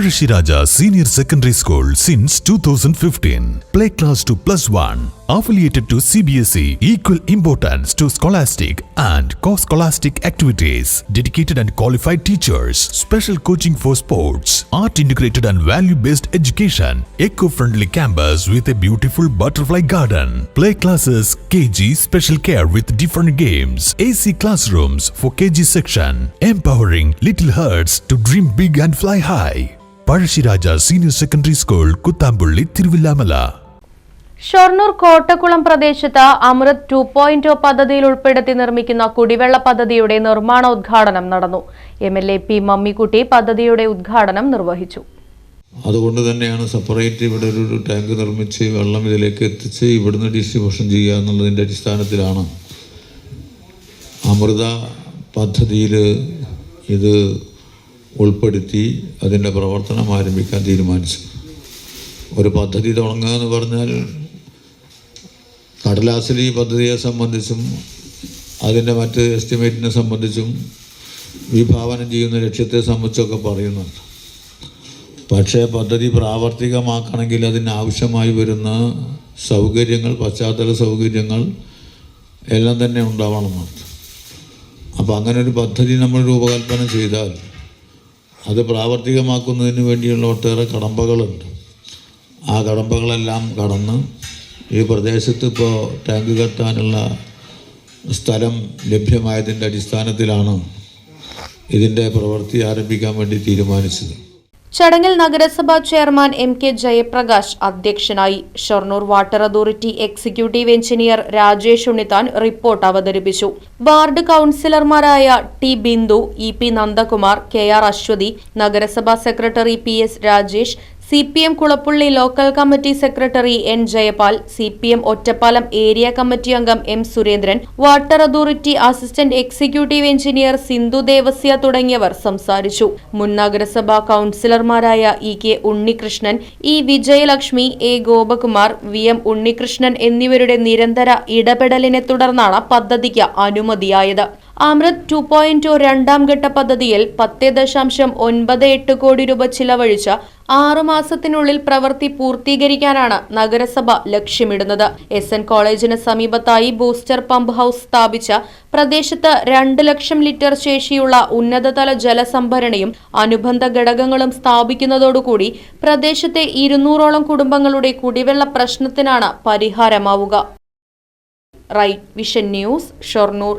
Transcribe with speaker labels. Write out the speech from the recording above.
Speaker 1: Pazhashiraja Senior Secondary School since 2015. Play class to plus one. Affiliated to CBSE, equal importance to scholastic and co-scholastic activities. Dedicated and qualified teachers, special coaching for sports, art integrated and value-based education, eco-friendly campus with a beautiful butterfly garden. Play classes, KG special care with different games, AC classrooms for KG section, empowering little hearts to dream big and fly high. Pazhassiraja senior secondary school Kuthampully Thiruvilwamala.
Speaker 2: Shoranur Kottakkulam പ്രദേശത്ത് Amrut two point പദ്ധതിയിൽ ഉൾപ്പെടുത്തി നിർമ്മിക്കുന്ന കുടിവെള്ള പദ്ധതിയുടെ നിർമ്മാണോദ്ഘാടനം നടന്നു. M L A P Mammikutty പദ്ധതിയുടെ ഉദ്ഘാടനം നിർവഹിച്ചു.
Speaker 3: അതുകൊണ്ട് തന്നെയാണ് സെപ്പറേറ്റ് ഇവിടെ ഒരു ഒരു ടാങ്ക് നിർമ്മിച്ച് വെള്ളം ഇതിലേക്ക് എത്തിച്ച് ഇവിടുന്ന് ഡിസ്ട്രിബ്യൂഷൻ ചെയ്യുക എന്നുള്ളതിന്റെ അടിസ്ഥാനത്തിലാണ് അമൃത പദ്ധതിയിൽ ഇത് ഉൾപ്പെടുത്തി അതിന്റെ പ്രവർത്തനം ആരംഭിക്കാൻ തീരുമാനിച്ചു. ഒരു പദ്ധതി തുടങ്ങുക എന്ന് പറഞ്ഞാൽ കടലാസിൽ ഈ പദ്ധതിയെ സംബന്ധിച്ചും അതിന്റെ മറ്റ് എസ്റ്റിമേറ്റിനെ സംബന്ധിച്ചും വിഭാവനം ചെയ്യുന്ന ലക്ഷ്യത്തെ സംബന്ധിച്ചൊക്കെ പറയുന്നുണ്ട്. പക്ഷേ പദ്ധതി പ്രാവർത്തികമാക്കണമെങ്കിൽ അതിനാവശ്യമായി വരുന്ന സൗകര്യങ്ങൾ പശ്ചാത്തല സൗകര്യങ്ങൾ എല്ലാം തന്നെ ഉണ്ടാവണമെന്നുണ്ട്. അപ്പോൾ അങ്ങനെ ഒരു പദ്ധതി നമ്മൾ രൂപകൽപ്പന ചെയ്താൽ അത് പ്രാവർത്തികമാക്കുന്നതിന് വേണ്ടിയുള്ള ഒട്ടേറെ കടമ്പകളുണ്ട്. ആ കടമ്പകളെല്ലാം കടന്ന് ഈ പ്രദേശത്ത് ഇപ്പോൾ ടാങ്ക് കെട്ടാനുള്ള സ്ഥലം ലഭ്യമായതിന്റെ അടിസ്ഥാനത്തിലാണ് ഇതിന്റെ പ്രവൃത്തി ആരംഭിക്കാൻ വേണ്ടി തീരുമാനിച്ചത്.
Speaker 2: ചടങ്ങിൽ നഗരസഭാ ചെയർമാൻ എം കെ ജയപ്രകാശ് അധ്യക്ഷനായി. Shoranur water authority executive engineer Rajesh Unnithan report അവതരിപ്പിച്ചു. Ward കൌൺസിലർമാരായ T Bindu E P Nandakumar K R Aswathi നഗരസഭാ secretary P S Rajesh C P M Kulappully local committee secretary N Jayapal C P M Ottapalam area committee അംഗം M Surendran water authority assistant executive engineer Sindhu Devasya തുടങ്ങിയവർ സംസാരിച്ചു. മുൻ നഗരസഭാ കൌൺസിലർമാരായ E K Unnikrishnan E Vijayalakshmi A Gopakumar V M Unnikrishnan എന്നിവരുടെ നിരന്തര ഇടപെടലിനെ തുടർന്നാണ് പദ്ധതിക്ക് അനുമതിയായത്. അമൃത് ടു പോയിന്റ് രണ്ടാം ഘട്ട പദ്ധതിയിൽ പത്ത് ദശാംശം ഒൻപത് എട്ട് കോടി രൂപ ചിലവഴിച്ച ആറുമാസത്തിനുള്ളിൽ പ്രവൃത്തി പൂർത്തീകരിക്കാനാണ് നഗരസഭ ലക്ഷ്യമിടുന്നത്. എസ് എൻ കോളേജിന് സമീപത്തായി ബൂസ്റ്റർ പമ്പ് ഹൌസ് സ്ഥാപിച്ച പ്രദേശത്ത് രണ്ട് ലക്ഷം ലിറ്റർ ശേഷിയുള്ള ഉന്നതതല ജലസംഭരണിയും അനുബന്ധ ഘടകങ്ങളും സ്ഥാപിക്കുന്നതോടുകൂടി പ്രദേശത്തെ ഇരുന്നൂറോളം കുടുംബങ്ങളുടെ കുടിവെള്ള പ്രശ്നത്തിനാണ് പരിഹാരമാവുക. Right vision news Shoranur.